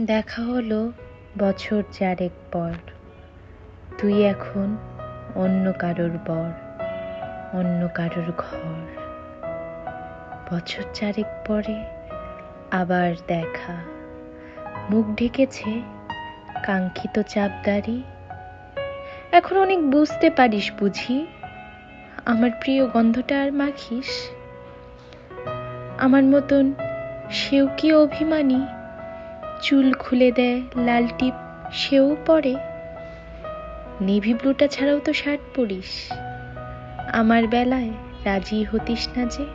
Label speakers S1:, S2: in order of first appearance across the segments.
S1: দেখা হলো বছর চারেক পর। তুই এখন অন্য কারোর বর, অন্য কারোর ঘর। বছর চারেক পরে আবার দেখা। মুখ ঢেকেছে কাঙ্ক্ষিত চাপদারি। এখন অনেক বুঝতে পারিস বুঝি। আমার প্রিয় গন্ধটা আর মাখিস। আমার মতন সেও কি অভিমানী? চুল খুলে দেয়, লাল টিপ, সেও পরে। নেভি ব্লুটা ছাড়াও তো শার্ট পরিস। আমার বেলায় রাজি হতিস না যে।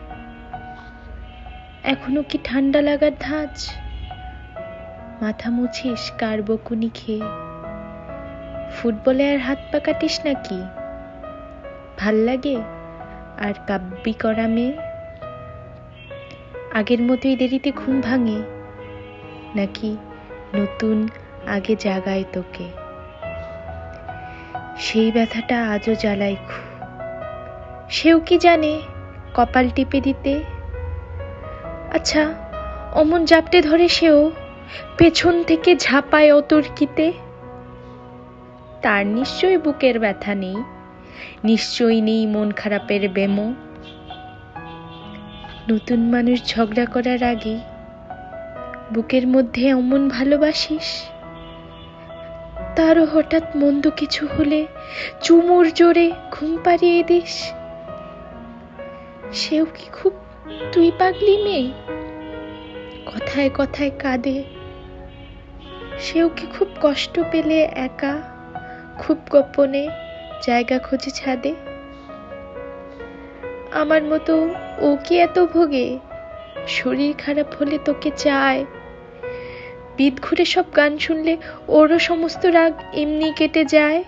S1: এখনও কি ঠান্ডা লাগার ধাঁচ? মাথা মুছিস কার বকুনি খেয়ে। ফুটবলে আর হাত পা কাটিস নাকি? ভালো লাগে? আর কাব্যি করা মেয়ে? আগের মতোই দেরিতে ঘুম ভাঙে। নাকি নতুন আগে জাগায় তোকে? সেই ব্যথাটা আজও জ্বালায় খুব। সেও কি জানে কপাল টিপে দিতে? আচ্ছা অমন জাপটে ধরে সেও পেছন থেকে ঝাঁপায় অতর্কিতে? তার নিশ্চয়ই বুকের ব্যথা নেই, নিশ্চয়ই নেই মন খারাপের বেমো। নতুন মানুষ ঝগড়া করার আগে বুকের মধ্যে অমন ভালোবাসিস? তারও হঠাৎ মন্দ কিছু হলে চুমুর জোরে ঘুম পাড়িয়ে দিস। সেও কি খুব তুই পাগলি মেয়ে? কথায় কথায় কাঁদে। সেও কি খুব কষ্ট পেলে একা, খুব গোপনে জায়গা খোঁজে ছাদে? আমার মতো ও কি এত ভোগে? শরীর খারাপ হলে তোকে চায় বিদ ঘুরে সব গান শুনলে ওরও সমস্ত রাগ এমনি কেটে যায়।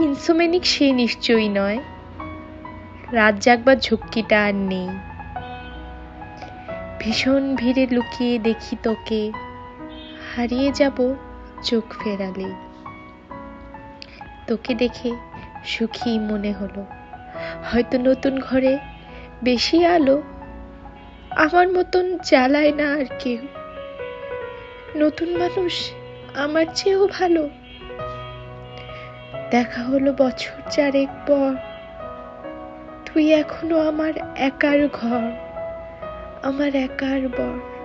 S1: ইনসোমেনিক সে নিশ্চয়ই নয়। রাত জাগবার ঝুঁকিটা আর নেই। ভীষণ ভিড়ে লুকিয়ে দেখি তোকে। হারিয়ে যাব চোখ ফেরালে। তোকে দেখে সুখী মনে হলো। হয়তো নতুন ঘরে বেশি আলো আমার মতন জ্বালায় না আর কেউ। নতুন মানুষ আমার চেয়েও ভালো। দেখা হলো বছর চারেক পর। তুই এখনও আমার একার ঘর, আমার একার বর।